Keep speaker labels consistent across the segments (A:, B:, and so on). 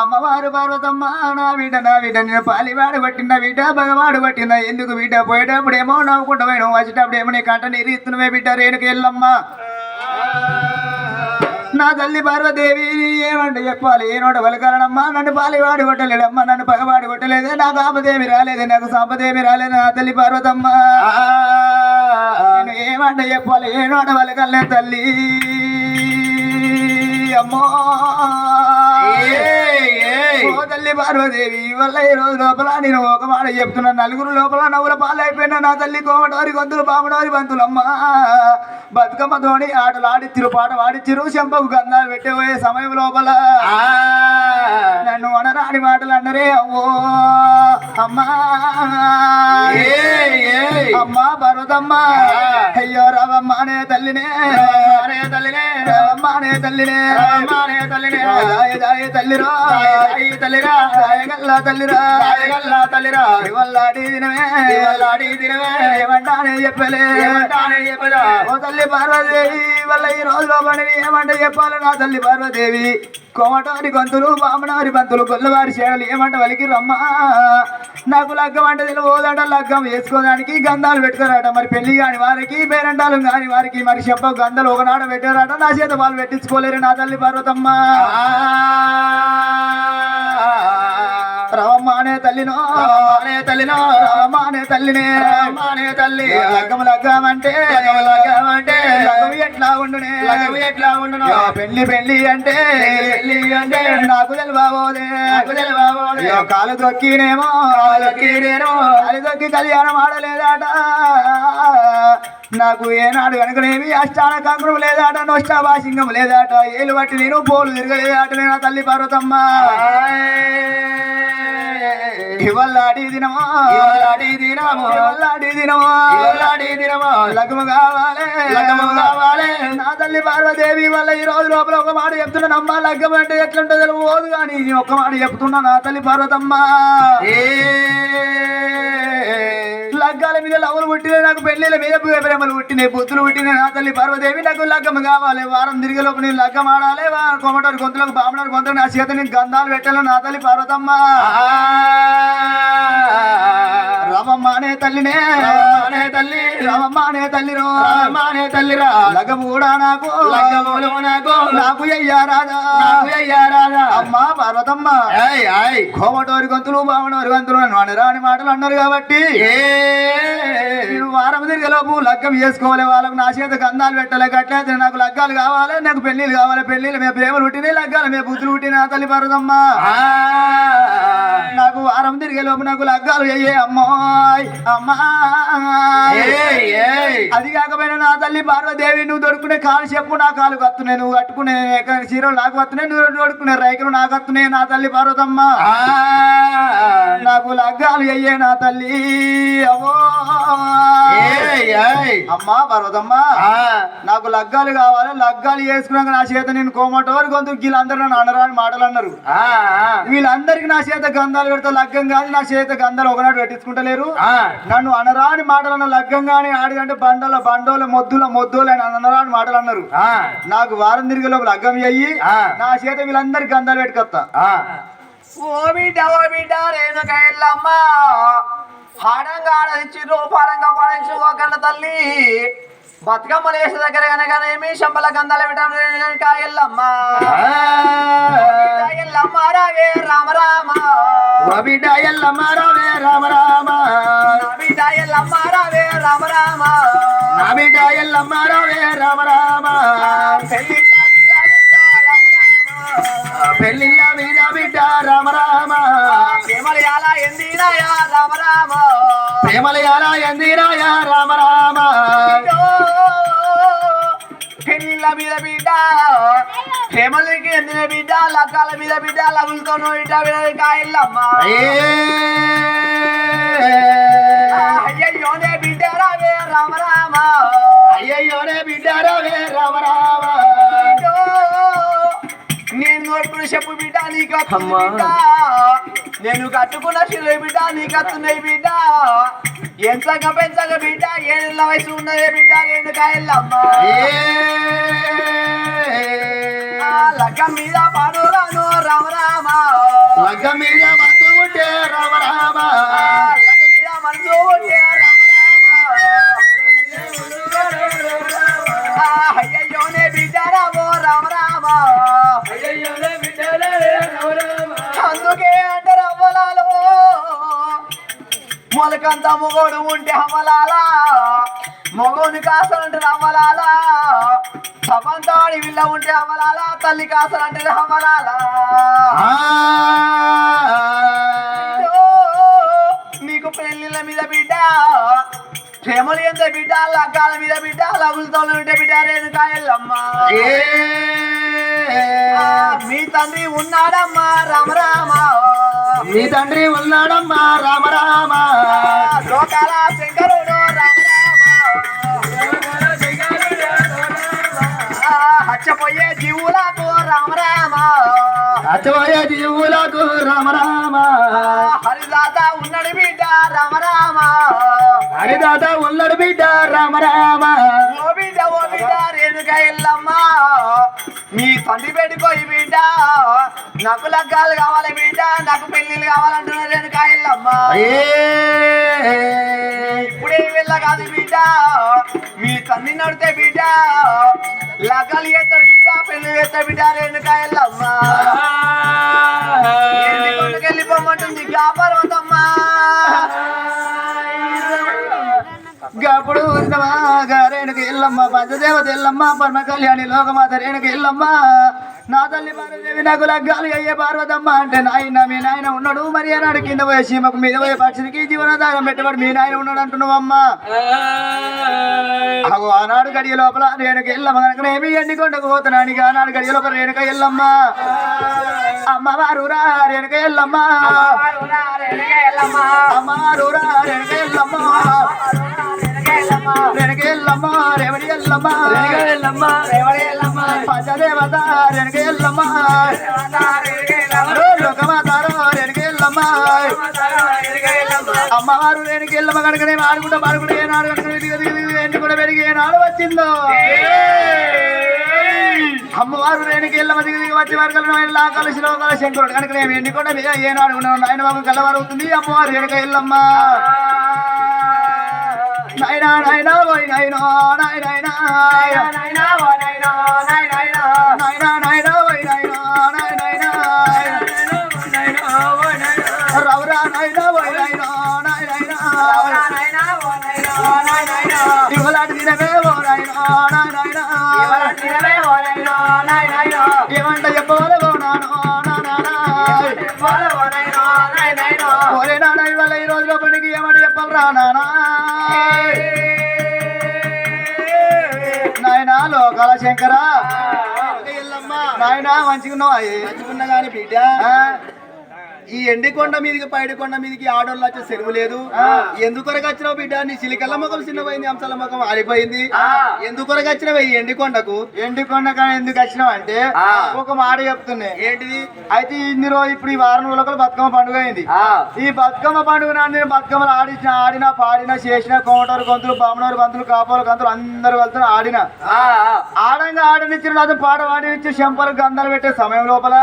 A: అమ్మవారు పార్వతమ్మ నా బిడ్డ నా బిడ్డ నేను పాలివాడు పట్టిన బిడ్డ భగవాడు పట్టిన ఎందుకు బిడ్డ పోయేటప్పుడు ఏమో నవ్వుకుంటా పోయినావు వచ్చేటప్పుడు ఏమో నీ కంట నీరిస్తున్నవే బిడ్డ రేణుకు వెళ్ళమ్మ నా తల్లి పార్వదేవి ఏమంటే చెప్పాలి? ఏ నోట వలకాలనమ్మా నన్ను పాలివాడు కొట్టలేడమ్మా నన్ను పగవాడు కొట్టలేదే నాకు ఆపదేమి రాలేదే నాకు సంపదేమి రాలేదు నా తల్లి పార్వతమ్మ. నేను ఏమంటే చెప్పాలి? ఏ నోట వలకలే తల్లి. అమ్మో. ఓ తల్లి పార్వదేవి వల్ల ఈ రోజు లోపల నేను ఒక మాట చెప్తున్నా. నలుగురు లోపల నవ్వుల పాలైపోయినా నా తల్లి కోమటోరి గొంతులు పామడోరి బంతులమ్మ. బతుకమ్మతోని ఆటలు ఆడిచ్చిరు పాట వాడిచ్చిరు చెంపకు గంధాలు పెట్టబోయే సమయం లోపల. నన్ను అనరాని మాటలు అన్నరే అవ్వో! అమ్మా! అమ్మా పర్వతమ్మ అయ్యో రవమ్మ అనే తల్లినే! అనే తల్లినే! రవమ్మ అనే తల్లినే! రవమ్మ అనే తల్లినే! తల్లిరా! దాయ తల్లిరా దాయగల్లా తల్లిరా దాయగల్లా తల్లిరా ఇవల్లాడి దినమే ఇవల్లాడి దినమే ఏమంటానే చెప్పలే. ఏమంటానే చెప్పదా? ఓ తల్లి పార్వదేవి వల్ల ఈ రోజులో పని ఏమంటే చెప్పాలి నా తల్లి పార్వదేవి? కోమటారి గొంతులు బామనారి బంతులు గొల్లవారి చేడలు ఏమంట వలికి రమ్మా నాకు లగ్గం అంటే తెలియదట లగ్గం వేసుకోవడానికి గంధాలు పెట్టుకోరాట మరి పెళ్ళి కాని వారికి పేరంటాలు కాని వారికి మరి చెప్ప గంధాలు ఒకనాడ పెట్టారట. నా చేత వాళ్ళు పెట్టించుకోలేరు నా తల్లి పార్వతమ్మ. రవమ్మ అనే తల్లినో అనే తల్లినో రవమ్మ అనే తల్లినే. రవమ్మ అనే తల్లి. లగ్గం లగ్గం అంటే లగ్గం అంటే లగ్గం ఎట్లా ఉండునే? లగ్గం ఎట్లా ఉండును? పెళ్ళి పెళ్ళి అంటే పెళ్ళి అంటే నాకు తెలియబోదే నాకు తెలియబోదే కాలు దొక్కినేమో దొక్కినేమో కాలు దొక్కి కళ్యాణం ఆడలేదాట. నాకు ఏనాడు కనుకనేమి అష్టాన కంకురం లేదాట నొష్టాభాసింగం లేదాట ఏలు బట్టి నేను పోలు తిరగలేదాట నేను తల్లి పార్వతమ్మ. ఇవల్లాడి దినమా ఇవల్లాడి దినమా ఇవల్లాడి దినమా. ఇవల్లాడి దినమా. కావాలి. లగము కావాలి. నా తల్లి పార్వదేవి వల్ల ఈ రోజు లోపల ఒక మాట చెప్తున్నా నమ్మ లగ్గం అంటే ఎట్లుంటుందో పోదు కానీ నేను ఒక్క మాట చెప్తున్నా నా తల్లి పార్వతమ్మ. లగ్గాల మీద లవ్వులు పుట్టినాయి నాకు పెళ్ళిల మీద ప్రేమలు పుట్టినాయి బుద్ధులు పుట్టినాయి. నా తల్లి పార్వదేవి నాకు లగ్గం కావాలి. వారం తిరిగే లోపు నేను లగ్గం ఆడాలి. కొమటోరి గొంతులకు బామనోరి గొంతులకు నా చేత నేను గంధాలు పెట్టాలి నా తల్లి పార్వతమ్మ. రమమ్మ అనే తల్లినే. అనే తల్లి. రమమ్మ అనే తల్లి రమమ్మ అనే తల్లిరా. లగ్గం కూడా నాకు. లగ్గములు నాకు. నాకు అయ్యా రాదా నాకు అయ్యా రాదా అమ్మ పార్వతమ్మ. కోమటోరి గొంతులు బామనోరి గొంతులు నన్ను అనరాని మాటలు అన్నారు కాబట్టి నేను వారం తిరిగేలోపు లగ్గం చేసుకోవాలి. వాళ్ళకు నా చేత గంధాలు పెట్టాలి గట్లయితే నాకు లగ్గాలు కావాలి. నాకు పెళ్ళిళ్ళు కావాలి. పెళ్ళిళ్ళు మేము ప్రేమలు పుట్టినాయి లగ్గాలు మేము బుద్ధులు పుట్టిన తల్లి పరదమ్మ నాకు వారం తిరిగేలోపు నాకు లగ్గాలు అయ్యే అమ్మాయి అమ్మా అది కాకపోయినా నా తల్లి పార్వదేవి నువ్వు దొరుకునే కాలు చెప్పు నా కాలు కత్తున్నాయి నువ్వు కట్టుకునే చీరలు నాకు వస్తున్నాయి నువ్వు దొడుకునే రైకులు నాకు వస్తున్నాయి నా తల్లి పార్వతమ్మ. నాకు లగ్గాలు అయ్యే నా తల్లి. అవో అమ్మా పర్వతమ్మ. నాకు లగ్గాలు కావాలి. లగ్గాలు చేసుకున్నాక నా చేత నేను కోమటోరు గొంతు వీళ్ళందరూ నన్ను అనరాని మాటలు అన్నారు వీళ్ళందరికి నా చేత గంధాలు పెడతా లగ్గం కాదు నా చేత గంధాలు ఒకనాడు పెట్టించుకుంటలేరు. నన్ను అనరాని మాటలు అన్న లగ్గం కానీ ఆడిదంటే బండల బండోల మొద్దుల మొద్దుల అని అనరాని మాటలు అన్నారు నాకు వారం తిరిగి లోపల లగ్గం అయ్యి నా చేత వీళ్ళందరికి గంధాలు పెట్టుకొస్తా
B: ఓ బిడ్డ ఓ బిడ్డ హాడంగా పాడించు ఒకళ్ళ తల్లి. బతుకమ్మ లేస దగ్గర కనుకనేమి శంబల గంధాల విటం రేణుక ఎల్లమ్మ రావే రామ రామ.
A: బిడ్డ ఎల్లమ్మ రావే రామ రామ.
B: బిడ్డ ఎల్లమ్మ రావే రామ రామ.
A: నా బిడ్డ ఎల్లమ్మ రావే రామ రామ.
B: పెళ్ళిళ్ళ మీద బిడ్డ రామ రామ.
A: మీద బిడ్డ రామ రామ.
B: ప్రేమలయాల
A: ఎందిరాయ రామ రామ.
B: పెళ్ళిళ్ళ మీద బిడ్డ. ప్రేమలకి ఎందిన బిడ్డ లగ్గాల మీద బిడ్డ లగులతో బిడ్డ కాయల్లమ్మ అయ్యయ్యోనే బిడ్డ రావే రామ రామ
A: అయ్యయ్యోనే బిడ్డ రావే రామ రామ
B: నేను నోడుకున్న చెప్పు బిడ్డ నీకు బిడ్డ. నేను కట్టుకున్న చిరు బిడ్డ నీకు వస్తున్నాయి బిడ్డ. ఎంతగా పెంచగా బిడ్డ? ఏళ్ళ వయసు ఉన్నదే బిడ్డ? నేను కాయల్లమ్మ. లగ్గం మీద పాడురాను
A: లగ్గం మీద మనతో ఉంటే రామ రామ
B: మొలకంత మొగోడు ఉంటే అమ్మలాలా మొగోని కాసలంటారు అమ్మలాలా సబంతాడి విల్ల ఉంటే అమ్మలాలా తల్లి
A: ఆ,
B: ఓ, మీకు పెళ్ళిళ్ళ మీద బిడ్డ ప్రేమలు ఎంత బిడ్డ లగ్గాల మీద బిడ్డ లగులతో ఉంటే బిడ్డ రేణుకాయల్లమ్మ మీ తండ్రి ఉన్నాడమ్మా రామ రామ.
A: నీ తండ్రి ఉన్నాడమ్మా రామ రామ.
B: లోకాల శంకరుడు హచ్చపోయే జీవులకు రామ రామ.
A: అచ్చవయ జీవులకు రామ రామ.
B: హరిదాత ఉన్నాడు బిడ్డ రామ రామ.
A: హరిదాత ఉన్నాడు బిడ్డ రామ రామ.
B: ఓ బిడ్డ ఓ బిడ్డ రేణుక ఎల్లమ్మ మీ తండ్రి పెట్టుకోయి బిడ్డ. నాకు లగ్గాలు కావాలి బిడ్డ నాకు పెళ్ళిళ్ళు కావాలంటున్నా రేణుక ఎల్లమ్మ
A: ఏ,
B: ఇప్పుడే వెళ్ళ కాదు బిడ్డ. మీ తండ్రి నడితే బిడ్డ. లగ్గాలు చేస్తాడు బిడ్డ పెళ్ళి చేస్తాడు బిడ్డ రేణుక ఎల్లమ్మ వెళ్ళిపోమంటుంది వ్యాపారవతమ్మా
A: గప్పుడు ఉన్నవా గారేణుకి ఎల్లమ్మ పంచదేవత ఎల్లమ్మ పరమ కళ్యాణి లోకమాత రేణుకి ఎల్లమ్మ నా తల్లి పార్వదేవి నాకు లగ్గాలు అయ్యే పార్వతమ్మ అంటే నాయన మీ నాయన ఉన్నాడు. మరి అన్నాడు కింద పోయే సీమకు మీద పోయే పక్షికి జీవనాధారం పెట్టబడి మీ నాయన ఉన్నాడు అంటున్నావమ్మా అగో ఆనాడు గడియ లోపల రేణుక ఎల్లమ్మ కనుక ఏమి ఎండికొండకు పోతున్నానికి ఆనాడు గడియ లోపల రేణుక ఎల్లమ్మ అమ్మవారు రా రేణుక ఎల్లమ్మ అమ్మవారు రా రేణుక రేణుక ఎల్లమ్మ రేవడి ఎల్లమ్మ. పంచదేవత రేణుక ఎల్లమ్మ. లోకమాత రేణుక ఎల్లమ్మ. అమ్మవారు రేణుక ఎల్లమ్మ కనుకనే ఆడుకుంటా పాడుకుంటా ఏనాడు కనుక ఎండి కూడా పెరిగి ఏనాడు వచ్చిందో. అమ్మవారు రేణుకి ఎల్లమ్మ దిగి దిగి వచ్చి వరకలను ఆయన లోకాల శంకరుడు కనుక నేను ఎండికొండ మీద ఏనాడు ఉన్నాను నాయన బాబు కల్లవారు అవుతుంది అమ్మవారు రేణుక ఎల్లమ్మ. నాయనా నాయనా పోయి నాయనా నాయనా నాయనా నాయనా పోయి నాయనా నాయనా రవరా నాయనా పోయి నాయనా నాయనా ఇవ్వలాంటి దినమే ఓ నాయనా నాయనా ఏమంట చెప్పవాలి ఓ నానో నానా ఒరే నాన్న ఇవాళ ఈ రోజులో పనికి ఏమంటే చెప్పాలరా నానా? నాయనా లోకాల శంకర. నాయనా మంచిగా ఉన్నావా మంచిగున్నా కానీ బిడ్డ. ఈ ఎండికొండ మీదకి పైడికొండ మీదకి ఆడోళ్ళు వచ్చే సెలవు లేదు. ఎందుకొరకు వచ్చినావు బిడ్డ? నీ సిలికల్ల ముఖం చిన్నపోయింది అంశాల ముఖం ఆడిపోయింది ఎందుకొరకు వచ్చినావు ఈ ఎండికొండకు ఎండికొండ ఎందుకు వచ్చినావు అంటే ఒక మాట చెప్తున్నా. ఏంటిది? అయితే ఇన్ని రోజు ఇప్పుడు ఈ వారం రోజులకు బతుకమ్మ పండుగ అయింది. ఈ బతుకమ్మ పండుగ నేను బతుకమ్మలు ఆడించిన ఆడినా పాడినా చేసిన కోమటోరు గొంతులు బామ్మనోరు గొంతులు కాపోరు గొంతులు అందరు వెళ్తున్న ఆడిన. ఆడంగా ఆడనిచ్చిన పాట పాడినిచ్చి చెంపలు గంధాలు పెట్టే సమయం లోపల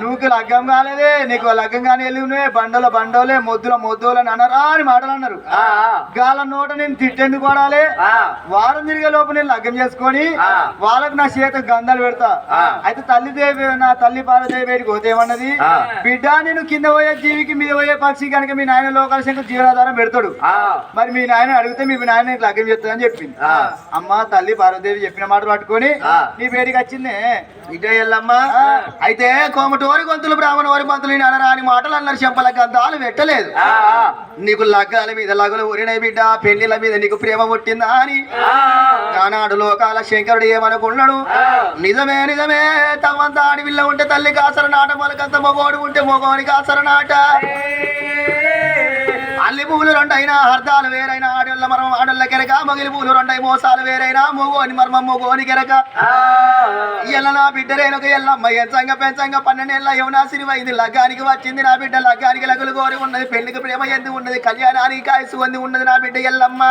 A: నువ్వుకి లగ్గం కాలేదే నీకు లగ్గం కానీ వెళ్ళి బండల బండోలే మొద్దుల మొద్దులు అని అనరా అని మాటలు అన్నారు. గాల నోట నేను తిట్టేందుకు వాడాలి? వారం తిరిగే లోపు నేను లగ్గం చేసుకొని వాళ్ళకి నా చేత గంధాలు పెడతా. అయితే తల్లి దేవి నా తల్లి పారదేవి బయటకు పోతే ఏమన్నది? బిడ్డ నేను కింద పోయే జీవికి మీద పోయే పక్షి కనుక మీ నాయన లోకాల శంకర్ జీవనాధారం పెడతాడు. మరి మీ నాయన అడిగితే మీ నాయన లగ్గం చెప్తాదని చెప్పింది. అమ్మ తల్లి పార్వదేవి చెప్పిన మాట పట్టుకొని నీ బయటికి వచ్చిందే. ఇట ఎల్లమ్మ. అయితే కోమటోరి గొంతులు బ్రాహ్మణ ఓరి పంతులు అనరా అని మాటలు అన్నారు చెంపల గంధాలు పెట్టలేదు. నీకు లగ్గాల మీద లగలు ఊరినాయి బిడ్డ పెళ్ళిల మీద నీకు ప్రేమ పుట్టిందా అని. ఆనాడు లోకాల శంకరుడు ఏమనుకున్నాడు నిజమే నిజమే తమ్మంత అడవిలో ఉంటే తల్లి కాసర నాట మొలకంత మగోడు ఉంటే మగోని కాసర నాట
C: అల్లి పువ్వులు రెండైనా అర్థాలు వేరైనా ఆడోళ్ళ మర్మం ఆడోళ్ళ కెరక మగిలి పువ్వులు రెండై మోసాలు వేరైనా మొగోని మర్మం మొగోని కెరక. ఇయ్యాల నా బిడ్డ రేణుక ఎల్లమ్మ ఎంచంగా పెంచంగా పన్నెండేళ్ళ యమునాసిని వైంది లగ్గానికి వచ్చింది నా బిడ్డ లగ్గానికి లగులు కోరి ఉన్నది పెళ్ళికి ప్రేమ ఎందు ఉన్నది కళ్యాణానికి కాయసు వంది ఉన్నది నా బిడ్డ ఎల్లమ్మ.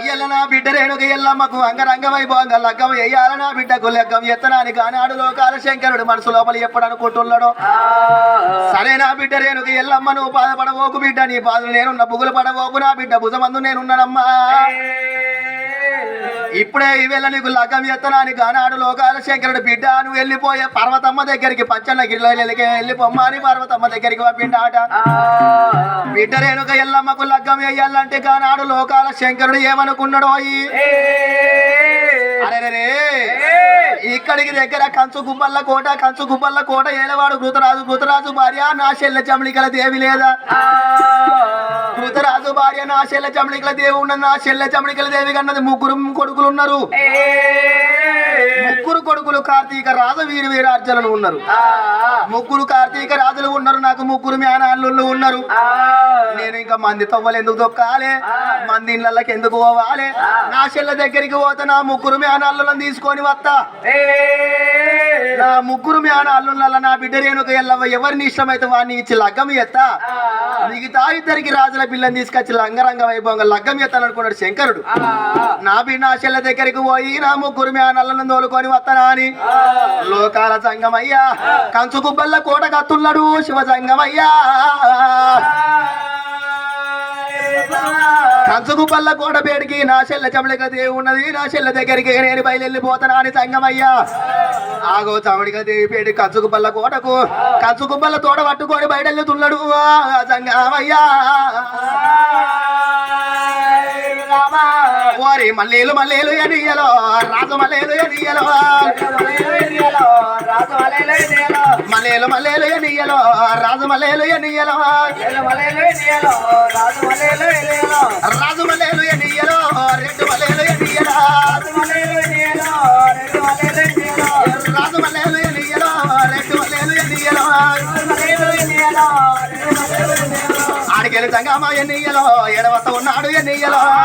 C: ఇయ్యాల నా బిడ్డ రేణుక ఎల్లమ్మకు అంగరంగ వైభవంగా లగ్గం వేయాల నా బిడ్డకు లగ్గం ఎత్తనానికి ఆనాడు లోకాల శంకరుడు మనసు లోపల ఎప్పుడు అనుకుంటున్నాడు. సరే నా బిడ్డ రేణుక ఎల్లమ్మ నువ్వు పడబోకు బిడ్డ నీ పాదులు నేనున్న బుగులు పడబోకు నా బిడ్డ భుజమందు నేనున్నానమ్మా. ఇప్పుడే ఈవేళ నీకు లగ్గం ఎత్తనానికి ఆనాడు లోకాల శంకరుడు బిడ్డ నువ్వు వెళ్ళిపోయే పర్వతమ్మ దగ్గరికి పచ్చన్న గిరిలో వెళ్ళిపోమ్మ అని పర్వతమ్మ దగ్గరికి పంపిండ ఆట. బిడ్డ రేణుక ఎల్లమ్మకు లగ్గం వేయాలంటే కానాడు లోకాల శంకరుడు ఏమనుకున్నాడో అయ్యి అరెరే ఇక్కడికి దగ్గర కంచు గుబ్బల్ల కోట కంచు గుబ్బల్ల కోట ఏలవాడు కృతరాజు కృతరాజు భార్య నా చెల్లె చమలికల దేవి లేదా? కృతరాజు భార్య నా చెల్లె చమలికల దేవి ఉన్నది నా చెల్లె చమలికల దేవి కన్నది ముగ్గురు కొడుకులు ఉన్నారు. ముగ్గురు కొడుకులు కార్తీక రాజు వీరు వీరార్జునులు ఉన్నారు. ముగ్గురు కార్తీక రాజులు ఉన్నారు. నాకు ముగ్గురు మేనాళ్ళు ఉన్నారు. నేను ఇంకా మంది తవ్వలు ఎందుకు దొక్కాలి మంది ఇళ్ళకి ఎందుకు పోవాలి? నా చెల్లె దగ్గరికి పోతే నా ముగ్గురు మేనాళ్ళను తీసుకొని వస్తా. నా ముగ్గురు మేనాళ్ళ నా బిడ్డ రేణుక ఎల్లవ ఎవరిని ఇష్టమైతే వాడిని ఇచ్చి లగ్గం ఎత్తా? మిగతా ఇద్దరికి రాజుల పిల్లని తీసుకొచ్చి లంగరంగ వైభవంగా లగ్గం ఎత్తాను అనుకున్నాడు శంకరుడు నా బిడ్డ నా చెల్లె దగ్గరికి పోయి నా ముగ్గురు మేనల్లను తోలుకొని వస్తానా అని? లోకాల సంగమయ్యా కంచు గుబ్బల్ల కోట కత్తున్నాడు శివ సంగమయ్యా కోట పేడికి నా చెల్లె చమడిక దేవి ఉన్నది నా చెల్లె దగ్గరికి నేను బయలుపోతానా అని సంగమయ్యా ఆగో చమడిక దేవి పేడి కంచుకు పల్ల కోటకు కంచుకు పల్ల తోట పట్టుకొని బయటెళ్ళుతున్నాడు సంగమయ్యా ఓరి మల్లేలు మల్లేలు ఎనియలో రాజు మల్లేలు ఎనియలో మల్లేలు మల్లేలు ఎనియలో రాజు మల్లేలు ఎనియలో రాజు మల్లేలు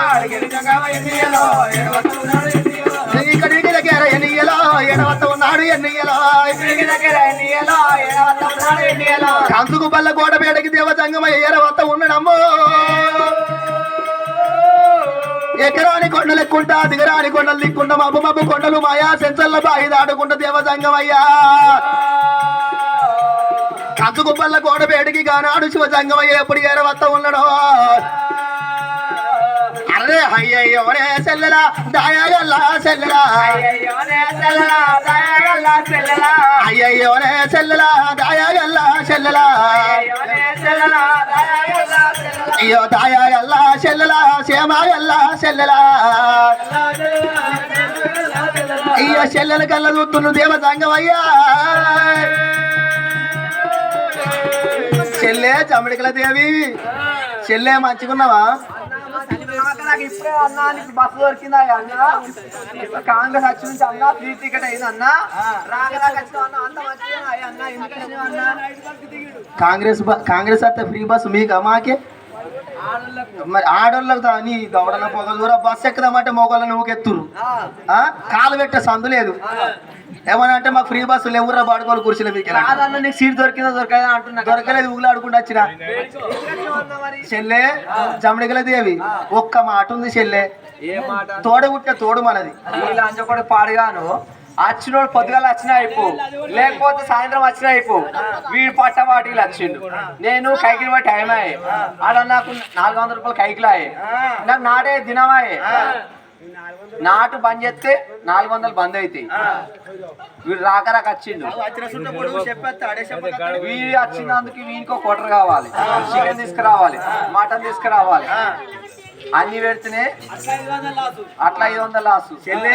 C: ఆడికెళ్ళి సంగమ ఎన్నియలో ఎడవత ఉన్నాడు ఎన్నియలో ఇక్కడికి దగ్గర ఎన్నియలో ఎడవత ఉన్నాడు ఎన్నియలో కంచుకు పల్ల గోడ పేడకి దేవ సంగమ ఎడవత ఉండడమ్మో ఎకరాని కొండలు ఎక్కుంటా దిగరాని కొండలు దిక్కుంటా. మబ్బు మబ్బు కొండలు మాయా సెంచల్ల బాయి దాటుకుంటా దేవ సంగమయ్యా కంచుకుప్పల్ల గోడ పేడికి గానాడు శివ సంగమయ్య ఎప్పుడు ఏరవత్త ఉన్నాడో. అరే అయ్యయ్యోనే సెల్లెలా దాయగల్లా సెల్లెలా అయ్యయ్యోనే సెల్లెలా దాయగల్లా సెల్లెలా అయ్యో దాయగల్లా సెల్లెలా సేమాగల్లా సెల్లెలా అయ్యో చెల్లెల కళ్ళ చూస్తున్న దేవ సంగమయ్యా చెల్లె చమడికల దేవి. చెల్లె మంచిగున్నావా?
B: ఇప్పుడే అన్నా నీకు బస్సు దొరికిందా కాంగ్రెస్ వచ్చి నుంచి ఫ్రీ టికెట్ అయింది
C: కాంగ్రెస్ కాంగ్రెస్ ఫ్రీ బస్ మీకు మాకే? మరి ఆడోళ్ళకి నీ దవడన పొగలు దూర బస్ ఎక్కుదామంటే మొగోళ్ళని ఊకెత్తురు కాలు పెట్టే సందు లేదు. ఏమన్నా అంటే మాకు ఫ్రీ బస్సులు ఎవరు పాడుకోవాలి కుర్చీలు మీకు
B: నీకు సీట్ దొరికిందా దొరకదా అంటున్నా.
C: దొరకలేదు ఊగులాడుకుంటూ వచ్చిన.
B: మరి?
C: చెల్లె జమడిగల దేవి ఒక్క మాట ఉంది చెల్లె. తోడ పుట్టిన తోడు మనది.
B: వీళ్ళు అంజ కూడా పాడుగాను. వచ్చినోడు పొద్దుగాల వచ్చిన అయిపో లేకపోతే సాయంత్రం వచ్చిన అయిపో. వీడు పట్ట వాటికి వచ్చిండు నేను కైకిలు టైం అయ్యే ఆడ నాకు నాలుగు వందల రూపాయలు కైకిలు అయ్యే నాకు నాటే దినమాయే నాటు బంద్ చేస్తే నాలుగు వందలు బంద్ అవుతాయి వీడు రాక రాక వచ్చిండు. వీడు వచ్చినందుకు వీనికి ఒక కొటర్ కావాలి. చికెన్ తీసుకురావాలి. మటన్ తీసుకురావాలి. అన్ని పెడితేనే? అట్లా ఐదు వందల లాసు.
C: చెల్లె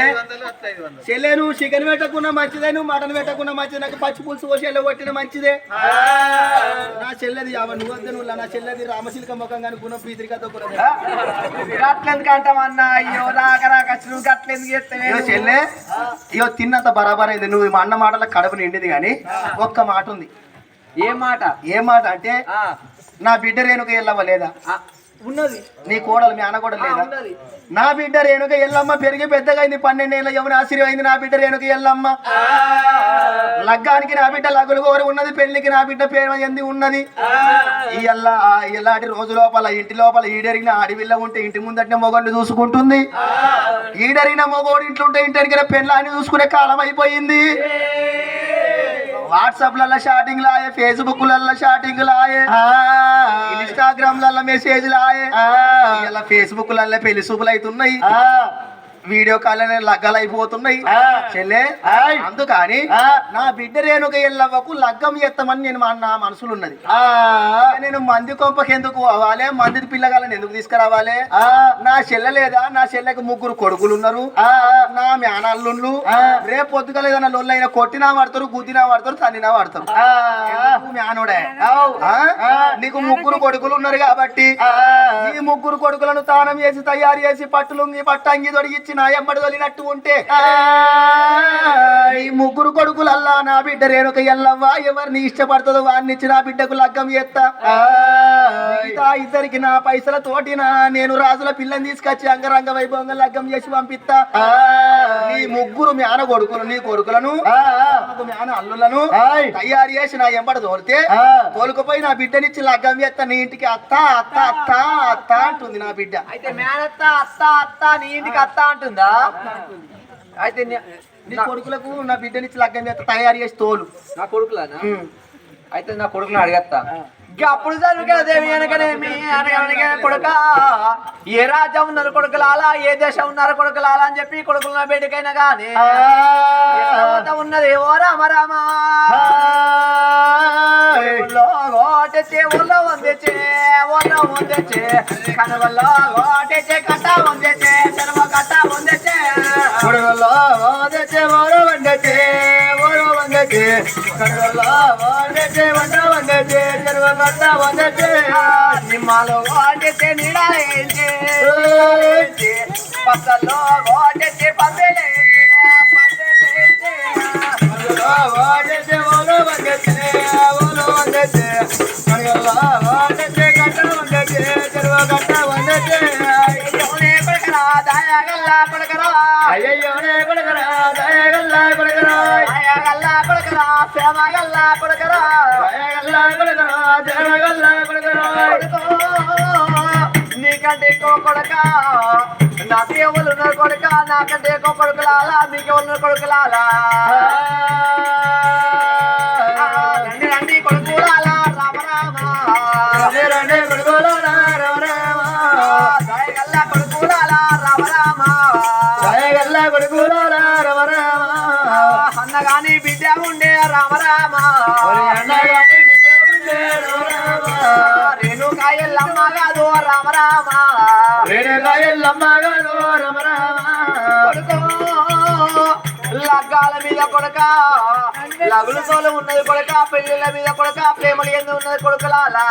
C: చెల్లె నువ్వు చికెన్ పెట్టకున్నా మంచిదే నువ్వు మటన్ పెట్టకున్నా మంచిదే నాకు పచ్చి పులుసు పోసి ఎల్ల కొట్టిన మంచిదే. నా చెల్లెది అవ నువ్వు వద్ద నువ్వు నా చెల్లెది రామశిల్క ముఖం కానీ గుణం ప్రీతికతో కూడా
B: అట్లెందుకు అంటామన్నా అయ్యో రాక రాక వచ్చి నువ్వు అట్లెందుకు చేస్తావే?
C: ఇగో చెల్లె ఇగో తిన్నంత బరాబర్ అయింది. నువ్వు మా అన్న మాటల కడుపు నిండింది కానీ ఒక్క మాట ఉంది.
B: ఏ మాట?
C: ఏ మాట అంటే నా బిడ్డ రేణుక ఎల్లవ్వ లేదా?
B: ఆ, ఉన్నది.
C: నీ కోడలు మీ అన్న కూడా లేదా? నా బిడ్డ రేణుక ఎల్లమ్మ పెరిగి పెద్దగా అయింది పన్నెండేళ్ళ యమున ఆశ్చర్యమైంది నా బిడ్డ రేణుక ఎల్లమ్మ. లగ్గానికి నా బిడ్డ లగ్గులు కోరి ఉన్నది పెళ్ళికి నా బిడ్డ పేరు ఎంది ఉన్నది. ఇయ్యల్ల ఇలాంటి రోజు లోపల ఇంటి లోపల ఈడరిగిన అడవిలో ఉంటే ఇంటి ముందట మొగోడిని చూసుకుంటుంది. ఈడరిగిన మొగోడు ఇంట్లో ఉంటే ఇంటి దగ్గర పెళ్ళాన్ని చూసుకునే కాలం అయిపోయింది. వాట్సాప్లలో షాటింగ్ లాయే ఫేస్బుక్లలో షాటింగ్ లాయే ఇన్స్టాగ్రామ్లలో మెసేజ్ లాయే ఇలా ఫేస్బుక్లలో పెళ్ళి సూపులు అవుతున్నాయి వీడియో కాల్ లగ్గాలు అయిపోతున్నాయి. చెల్లే అందుకని నా బిడ్డ రేణుక ఎల్లవ్వకు లగ్గం ఎత్తమని నేను నా మనసులో ఉన్నది నేను మంది కొంపకి ఎందుకు అవ్వాలి? మంది పిల్లగాలని ఎందుకు తీసుకురావాలి? నా చెల్లె లేదా? నా చెల్లెకి ముగ్గురు కొడుకులు ఉన్నారు నా మేనల్లుళ్ళు. రేపు పొద్దుగా ఏదైనా లొల్లైనా కొట్టినా పడతారు గుద్దినా పడతారు తన్నినా ఎందుకు మేనోడే? నీకు ముగ్గురు కొడుకులు ఉన్నారు కాబట్టి ఈ ముగ్గురు కొడుకులను తానం చేసి తయారు చేసి పట్టులుంగి పట్టంగి తొడిగిచ్చి నా ఎమ్మడి తొలినట్టు ఉంటే. ఈ ముగ్గురు కొడుకులల్లా నా బిడ్డ రేణుక ఎల్లవ్వా ఎవరిని ఇష్టపడుతుందో వారిని నా బిడ్డకు లగ్గం చేస్తా. ఇద్దరికి నా పైసల తోటినా నేను రాజుల పిల్లని తీసుకొచ్చి అంగరంగ వైభవంగా లగ్గం చేసి పంపిస్తా నీ ముగ్గురు మేన కొడుకులు నీ కొడుకులను మేన అల్లులను తయారు చేసి నా ఎంబడ తోలితే తోలుకుపోయి నా బిడ్డనిచ్చి లగ్గం చేస్తా నీ ఇంటికి అత్త అత్త అత్త అత్త అంటుంది నా బిడ్డ.
B: అయితే మేనత్త అత్త అత్త నీ ఇంటికి అత్త అంటుందా? అయితే నే-
C: కొడుకులకు నా బిడ్డనిచ్చి లగ్గం చేస్తా తయారు చేసి తోలు.
B: నా కొడుకులానా? అయితే నా కొడుకుని అడిగేస్తా అప్పుడు దేవి అనకనేమి అనగనగా కొడుక. ఏ రాజ్యం ఉన్నారు కొడుకులాలా ఏ దేశం ఉన్నారు కొడుకులాలా అని చెప్పి కొడుకుల ఏ తర్వాత ఉన్నది ఓ రామ రామ. ఊళ్ళో వందెచ్చే ఊళ్ళో వందెచ్చే. ఓటెచ్చే కట్ట వందెచ్చే చెరువ కట్ట వందెచ్చే.
C: కొడుకుల్లో వారో వండచ్చే కడుగుల్లో వాదచ్చే వంట వండచ్చే చెరువు కట్ట వండచ్చే
B: నిమ్మలో ఓటెచ్చే నీడాలేంచే పచ్చల్లో ఓటెచ్చే పందెలేంచే పందెలేంచే
C: కడుగుల్లో వాదచ్చే వారో వండచ్చే
B: సేమగల్లా కొడుకరా.
C: దయగల్లా కొడుకరా కొడుకరా.
B: కొడుకో, నీకంటే ఎక్కువ కొడుక. నా ఉన్న కొడుక నాకంటే ఎక్కువ కొడుకులాలా మీకు ఉన్న కొడుకులాలా. రామ రామ
C: రామ
B: రేణుకాయల్లమ్మ కాదు రామ. రామ
C: రేణుకా ఎల్లమ్మ గారు రామ రామ
B: కొడుకో లగ్గాల మీద కొడక లగులు తోలు ఉన్నది కొడక పెళ్ళిళ్ళ మీద కొడక ప్రేమలు ఎందు ఉన్నది కొడుకులాలా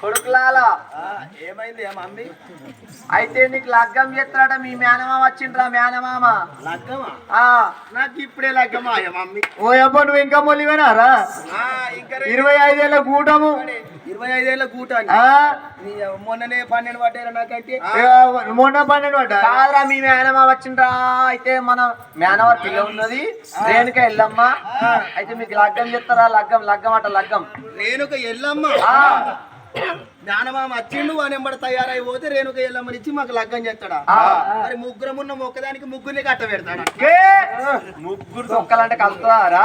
B: కొడుకులాలా
C: ఏమైంది మమ్మీ?
B: అయితే నీకు లగ్గం చేస్తాడ మీ మేనమామ వచ్చిండ్రా మేనమామ.
C: నాకు ఇప్పుడే లగ్గమా మమ్మీ. ఓ అబ్బా నువ్వు ఇంకా మొలివేనారా? ఇరవై ఐదేళ్ళ కూటము ఇరవై మొన్ననే పన్నెండు పడ్డారా మొన్న పన్నెండు పడ్డా?
B: కాదురా మీ మేనమామ వచ్చిండ్రా. అయితే మన మేనవారి పిల్ల ఉన్నది. రేణుక ఎల్లమ్మ. అయితే మీకు లగ్గం చెప్తారా లగ్గం లగ్గం అట లగ్గం.
C: రేణుక ఎల్లమ్మ? జ్ఞానమామ వచ్చిండు అని ఎంబడి తయారై పోతే రేణుక ఎల్లమ్మని ఇచ్చి మాకు లగ్గం చేస్తాడా. మరి ముగ్గురం ఉన్న ఒక్కదానికి ముగ్గురిని కట్ట పెడతాడా?
B: ముగ్గురు దొక్కలంటే కలుపుతారా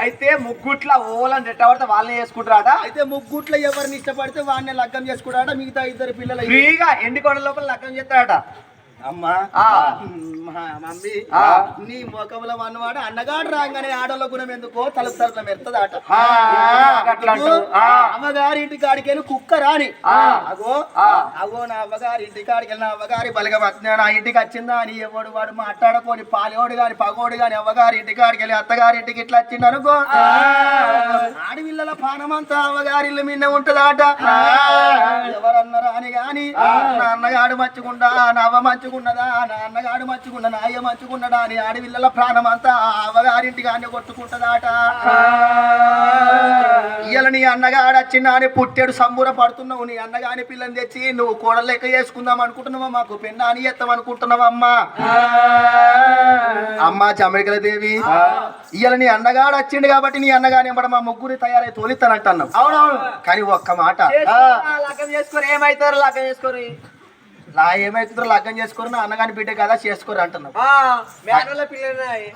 B: అయితే ముగ్గుట్ల ఓలని రెట్ట పడితే వాళ్ళని చేసుకుంటారట?
C: అయితే ముగ్గుట్లో ఎవరిని ఇష్టపడితే వాడిని లగ్గం చేసుకున్నాడా మిగతా ఇద్దరు పిల్లలు
B: ఫ్రీగా ఎండి కొండ లోపల లగ్గం చేస్తారట?
C: అమ్మా మమ్మీ. నీ ముఖంలో అన్నవాడు అన్నగాడు రాగానే ఆడోళ్ళ గుణం ఎందుకో తలుపు తలుపుల. అమ్మగారి ఇంటి కాడికి వెళ్ళి కుక్క రాని. అగో. అగో నా అవ్వగారి ఇంటి కాడికి వెళ్ళి నా అవ్వగారి బలిగ వచ్చిన నా ఇంటికి వచ్చిందా అని ఎవడు వాడు మాట్లాడుకొని పాలేవాడు గాని పగోడు గాని అవ్వగారి ఇంటి కాడికి వెళ్ళి అత్తగారి ఇంటికి ఇట్లా వచ్చిండు అనుకో. ఆడపిల్లల పానమంతా అవ్వగారి ఇల్లు మిన్న ఉంటదాట. ఎవరన్నారా అని గాని నా అన్నగాడు మచ్చుకుంటా నా అవ్వ మచ్చుకుంటా మంచుకున్నదా నా అన్నగాడు మంచుకున్న నా అయ్య మంచుకున్నదా అని ఆడవిల్లల ప్రాణం అంతా అవగారింటికి అన్ని కొట్టుకుంటదాట. ఇయ్యాల నీ అన్నగాడు వచ్చిందా అని పుట్టేడు సంబూర పడుతున్నావు. నీ అన్నగాని పిల్లని తెచ్చి నువ్వు కోడలు లెక్క చేసుకుందాం అనుకుంటున్నావా? మాకు పెన్న అని ఎత్తాం అనుకుంటున్నావా అమ్మా అమ్మా చమరికల దేవి ఇయ్యాల నీ అన్నగాడు వచ్చిండు కాబట్టి నీ అన్నగాని ఎంబడ మా ముగ్గురి తయారై తోలిస్తానంటున్నావు.
B: అవునవును.
C: కానీ ఒక్క మాట.
B: లగ్గం చేసుకోరు ఏమైతారు లగ్గం చేసుకోరు
C: నా ఏమైతుందో లగ్గం చేసుకోరు నా అన్నగాని బిడ్డ కదా చేసుకోరు అంటున్నావు.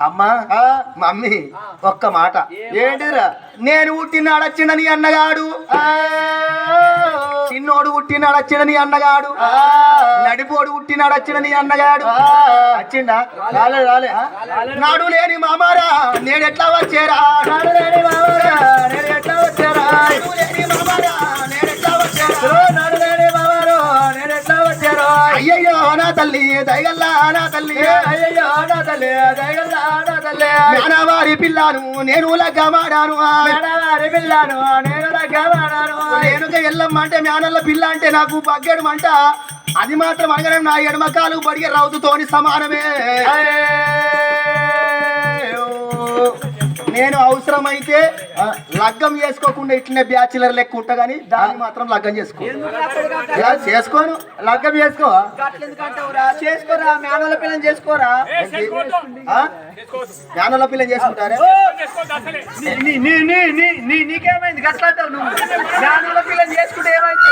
C: అమ్మా మమ్మీ ఒక్క మాట. ఏంటిరా? నేను పుట్టినాడు వచ్చిన నీ అన్నగాడు. చిన్నోడు పుట్టినాడు వచ్చిన నీ అన్నగాడు. నడిపోడు పుట్టినాడు వచ్చిన నీ అన్నగాడు. వచ్చిండా రాలే. రాలే నాడు లేని మామారా నేను ఎట్లా వచ్చేరా? నాడు లేని మామారా నేను ఎట్లా వచ్చేరా? నేను ఎట్లా వచ్చేరా? అయ్యయ్యో నా తల్లి దయగల్లా నా తల్లి. అయ్యయ్యో నా తల్లి దయగల్లా నా తల్లి. మేనవారి పిల్లను నేను లగ్గమాడాను. మేనవారి పిల్లను నేను లగ్గమాడాను. నేనుగా ఎల్లమ్మ అంటే మేనల్ల పిల్ల అంటే నాకు బగ్గెడు మంట అది మాత్రం అనగానే నా ఎడమకాలు బడిగే రౌతుతోని సమానమే. నేను అవసరమైతే లగ్గం చేసుకోకుండా ఇట్లనే బ్యాచులర్ లెక్క ఉంటా కానీ దాన్ని మాత్రం లగ్గం చేసుకో చేసుకోను. లగ్గం చేసుకో
B: చేసుకోరా పిల్లని చేసుకోరా?
C: పిల్లని చేసుకుంటారే?
B: నీకేమైంది? గట్ల నువ్వు. మేడల పిల్లని చేసుకుంటే ఏమైంది?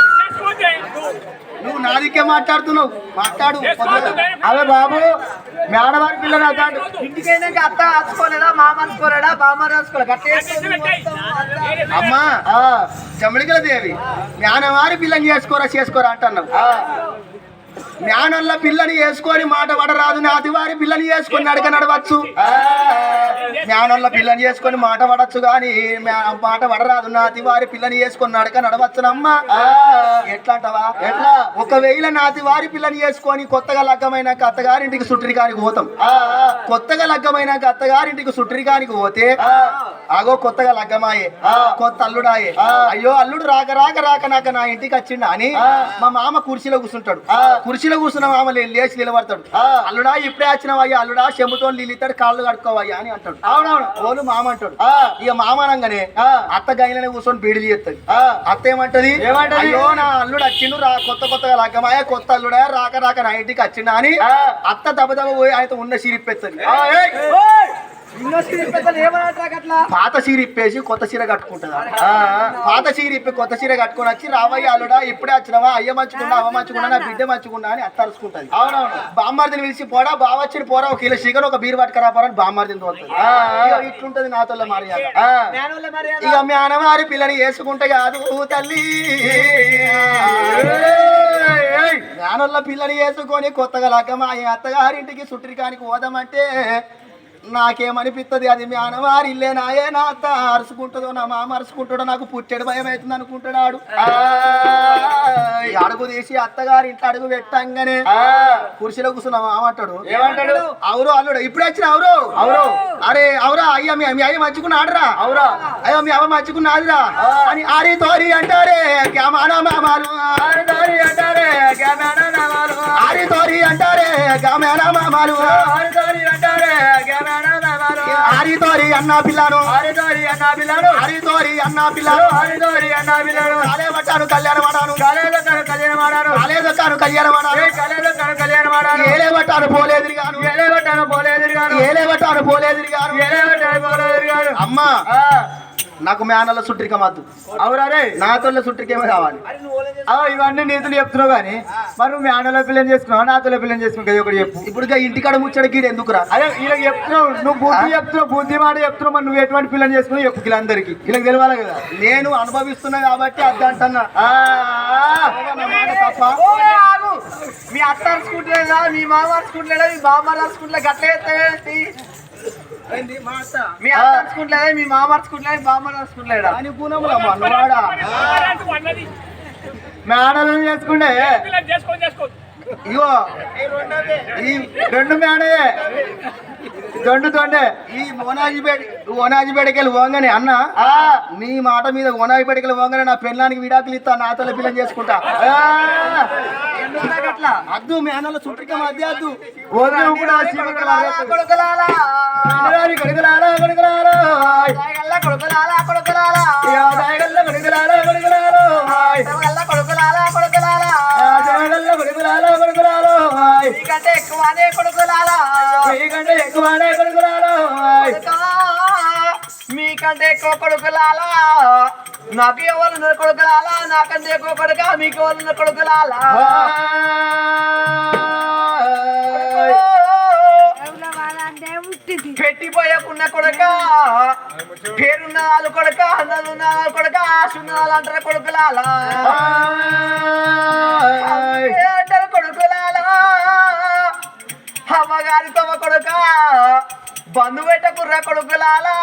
C: నువ్వు నా దిక్కే మాట్లాడుతున్నావు. మాట్లాడు అదే బాబు మేడవారి పిల్లని అన్నాడు
B: ఇంటికైనాక అత్త రాసుకోలేదా మామ రాసుకోలేదా బామ్మ రాసుకోలే గట్ల చేసుకొని మొత్తం అంతా.
C: అమ్మా చమడికల దేవి. జ్ఞానవారి పిల్లని చేసుకోరా చేసుకోరా అంటున్నావు. జ్ఞానంలో పిల్లని వేసుకొని మాట పడరాదు నాతివారి పిల్లని వేసుకొని నడక నడవచ్చు. జ్ఞానంలో పిల్లని చేసుకొని మాట పడచ్చు కానీ మాట పడరాదు నాతివారి పిల్లని వేసుకొని నడక నడవచ్చునమ్మా. ఎట్లా అంటావా ఎట్లా? ఒకవేళ నాతివారి పిల్లని వేసుకొని కొత్తగా లగ్గమైనాక అత్తగారింటికి సుట్రికానికి పోతాం. కొత్తగా లగ్గమైనాక అత్తగారింటికి సుట్రికానికి పోతే ఆగో కొత్తగా లగ్గమాయే కొత్త అల్లుడాయే. అయ్యో అల్లుడు రాక రాక రాక నాక నా ఇంటికి వచ్చిండా అని మా మామ కుర్చీలో కూర్చుంటాడు. కుర్చీలో కూర్చున్న మామ లే- లేచి నిలబడతాడు. అల్లుడా ఇప్పుడే వచ్చినవయ్యా అల్లుడా చెంబుతో నీళ్ళు ఇస్తాడు కాళ్ళు కడుక్కోవయ్యా అని అంటాడు. అవునవును. ఓలు మామ అంటాడు. ఇక మామ అనగానే అత్త గైలనే కూర్చొని బీడిలు చేస్తుంది. అత్త ఏమంటది? అయ్యో నా అల్లుడు వచ్చిండు రా కొత్త కొత్తగా లగ్గమాయ కొత్త అల్లుడా రాక రాక నా ఇంటికి వచ్చిండా అని అత్త దెబ్బ దెబ్బ పోయి ఆయనతో ఉన్న సిరిపెత్తది పాత చీర ఇప్పేసి కొత్త చీర కట్టుకుంటుందా? పాత చీర ఇప్పి కొత్త చీర కట్టుకొని వచ్చి రావయ్య అల్లుడా ఇప్పుడే వచ్చినవా? అయ్య మంచుకున్నా అవ్వ మంచుకున్నా నా బిడ్డ మంచుకున్నా అని అత్తరుచుకుంటది. అవునవును. బామ్మార్దిని పిలిచి పోడా బావచ్చిన పోరా ఒక కిలో చికెన్ ఒక బీర్ పట్టుకరా పోరా బామ్మార్దిని తోలుతుంది. ఇట్లుంటది నాతో మర్యాద. ఇక మీ అనవారి పిల్లని వేసుకుంటే కాదు తల్లి. జ్ఞానంలో పిల్లని వేసుకొని కొత్తగా లగ్గమా అత్తగారింటికి సుట్టిరికానికి పోదామంటే నాకేమనిపిస్తుంది అది మీ అనవారి ఇల్లే నాయే నా అత్త అరుచుకుంటుందో నా మామ అరుచుకుంటాడో నాకు పుట్టెడు భయం అవుతుంది అనుకుంటున్నాడు అడుగు తీసి అత్తగారి ఇంట్లో అడుగు పెట్టంగానే కుర్చీలో కూర్చున్న మామ అంటాడు.
B: ఏమంటాడు?
C: అవురు అల్లుడు ఇప్పుడే వచ్చిన అవురు? అవురు. అరే అవురా అయ్యా మీ మీ అయ్య మంచుకున్నాడురా అవురా. అయ్యో మీ అవ్వ మంచుకున్నాదిరా అని ఆరి తోరి అంటారే గ్యామాన మామాలు? ఆరి తోరి అంటారే గ్యామాన మామాలు? ఆరి తోరి అంటారే గ్యామాన మామాలు? ఆరి తోరి అంటారే గ్యామాన మామాలు ఆరి తోరి అన్న పిల్లను ఆరి తోరి అన్న పిల్లను ఆరి తోరి అన్న పిల్లను ఆరి తోరి అన్న పిల్లను కాలే పట్టాను కళ్యాణం ఆడాను కాలే పట్టాను కళ్యాణం ఆడాను కాలే పట్టాను కళ్యాణం ఆడాను కాలే పట్టాను కళ్యాణం ఆడాను ఏలే పట్టాను పోలేదురు గాను ఏలే పట్టాను పోలేదురు గాను ఏలే పట్టాను పోలేదురు గాను ఏలే పట్టాను పోలేదురు గాను అమ్మా నాకు మేనల సుట్రిక మద్దు. అవురారే నాతో సుట్రికేమో కావాలి.
A: ఇవన్నీ నీతులు చెప్తున్నావు కానీ మరి నువ్వు మీ అన్నలో పిల్లని చేసుకున్నావు నాతో పిల్లని చేసుకున్నావు? ఒకటి చెప్పు.
C: ఇప్పుడు ఇంటికాడ ముచ్చట గీడు ఎందుకురా?
A: అదే ఇలా చెప్తున్నావు నువ్వు బుద్ధి చెప్తున్నావు బుద్ధి మాట చెప్తున్నావు మరి నువ్వు ఎటువంటి పిల్లని చేసుకున్నావు చెప్పు వీళ్ళందరికీ. వీళ్ళకి తెలవాలి కదా?
C: నేను అనుభవిస్తున్నా కాబట్టి అది అంటున్నా తప్ప.
B: మీ అత్త అరుచుకుంటలేదా? మీ మామ అరుచుకుంటలేదా? మీ బామ్మ అరుచుకుంటలే గట్ల
C: మా అత్త?
B: అరుచుకుంటలేదా? మీ మామ అరుచుకుంటలేదా? బామ్మ
C: గుణముల మనవాడా
A: మేడలను చేసుకుంటే?
C: ఇగో ఈ
A: రెండు మేడయే. దొండు దొండే
C: ఈ మోనాజిపేట
A: ఓనాజిపేటకి వెళ్ళి పోగానే అన్న
C: ఆ,
A: నీ మాట మీద ఓనాజిపేటకి వెళ్ళి పోగానే నా పెళ్ళానికి విడాకులు ఇస్తా నా తల పిల్లని చేసుకుంటా.
C: అద్దు మేనల చుట్టిక మధ్య అద్దు.
A: వద్దు కూడా
B: కొడుకులాలా, కొడుకులాలా కొడుకులాలా కొడుకులాలా
A: మీకంటే
B: ఎక్కువ కొడుకులాలా? నాకు ఎవరు కొడుకులాలా? నాకంటే ఎక్కువ కొడుక? మీకు ఎవరు కొడుకులాలా పెట్టిపోయకున్న కొడుక? పేరున్న వాళ్ళు కొడుక? అన్నలున్న వాళ్ళు కొడుక? ఆశున్న వాళ్ళు అంటారు కొడుకులాలా? అంటారు కొడుకులాలా? అమ్మగారి తమ కొడుక? బంధువేట కుర్ర కొడుకులాలా